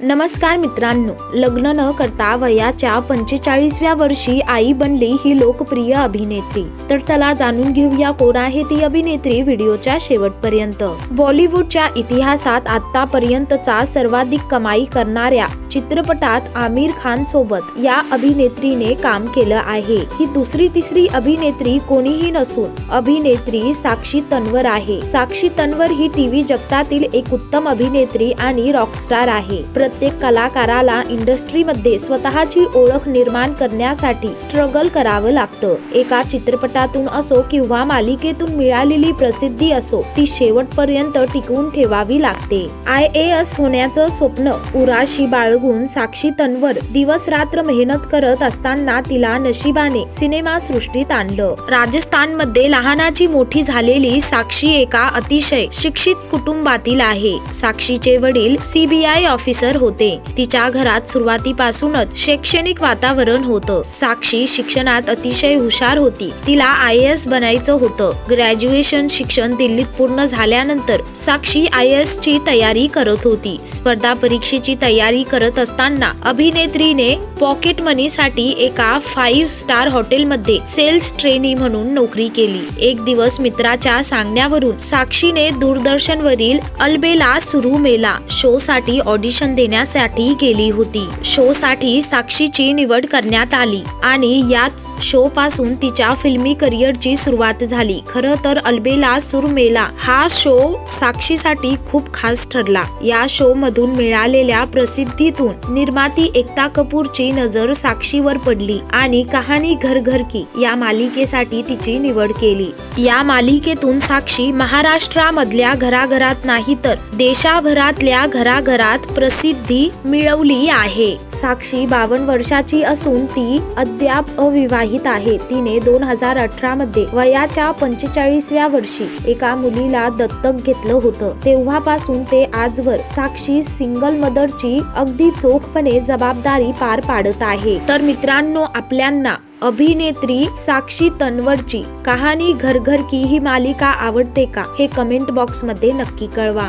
नमस्कार मित्रांनो लग्न न करता वयाच्या पंचेचाळीसव्या वर्षी आई बनली ही लोकप्रिय अभिनेत्री. तर चला जाणून घेऊया कोण आहे ती अभिनेत्री व्हिडिओच्या शेवटपर्यंत. बॉलिवूडच्या इतिहासात आतापर्यंतचा सर्वाधिक कमाई करणाऱ्या चित्रपटात आमिर खान सोबत या अभिनेत्रीने काम केलं आहे. ही दुसरी तिसरी अभिनेत्री कोणीही नसून अभिनेत्री साक्षी तन्वर आहे. साक्षी तन्वर ही टीव्ही जगतातील एक उत्तम अभिनेत्री आणि रॉकस्टार आहे. प्रत्येक कलाकाराला इंडस्ट्रीमध्ये स्वतःची ओळख निर्माण करण्यासाठी स्ट्रगल करावं लागतं. एका चित्रपटातून असो किंवा मालिकेतून मिळालेली प्रसिद्धी असो ती शेवटपर्यंत टिकवून ठेवावी लागते. आय ए एस होण्याचं स्वप्न उराशी बाळगून साक्षी तन्वर दिवस रात्र मेहनत करत असताना तिला नशिबाने सिनेमा सृष्टीत आणलं. राजस्थानमध्ये लहानाची मोठी झालेली साक्षी एका अतिशय शिक्षित कुटुंबातील आहे. साक्षीचे वडील सीबीआय ऑफिसर होते. तिच्या घरात सुरुवातीपासूनच शैक्षणिक वातावरण होतं. साक्षी शिक्षणात अतिशय हुशार होती. तिला आय एस बनायचं होतं. ग्रॅज्युएशन शिक्षण दिल्लीत पूर्ण झाल्यानंतर साक्षी आय एस ची तयारी करत होती. स्पर्धा परीक्षेची तयारी करत असताना अभिनेत्रीने पॉकेट मनी साठी एका फाईव्ह स्टार हॉटेलमध्ये सेल्स ट्रेनी म्हणून नोकरी केली. एक दिवस मित्राच्या सांगण्यावरून साक्षीने दूरदर्शनवरील अलबेला सुरू मेला. शो साठी ऑडिशन देण्यासाठी गेली होती. शो साठी साक्षीची निवड करण्यात आली आणि याच शो पासून तिच्या फिल्मी करिअरची सुरुवात झाली. खरं तर अलबेला सुरमेला हा शो साक्षीसाठी खूप खास ठरला. या शो मधून मिळालेल्या प्रसिद्धीतून निर्माती एकता कपूरची नजर साक्षीवर पडली आणि कहाणी घर घर की या मालिकेसाठी तिची निवड केली. या मालिकेतून साक्षी महाराष्ट्रामधल्या घराघरात नाही तर देशाभरातल्या घराघरात प्रसिद्धी मिळवली आहे. साक्षी बावन्न वर्षाची असून ती अद्याप अविवाहित आहे. तिने दोन हजार अठरा मध्ये वयाच्या पंचेचाळीसव्या वर्षी एका मुलीला दत्तक घेतलं होतं. तेव्हापासून ते आजवर साक्षी सिंगल मदरची अगदी चोखपणे जबाबदारी पार पाडत आहे. तर मित्रांनो आपल्यांना अभिनेत्री साक्षी तन्वरची कहाणी घर घर की ही मालिका आवडते का हे कमेंट बॉक्समध्ये नक्की कळवा.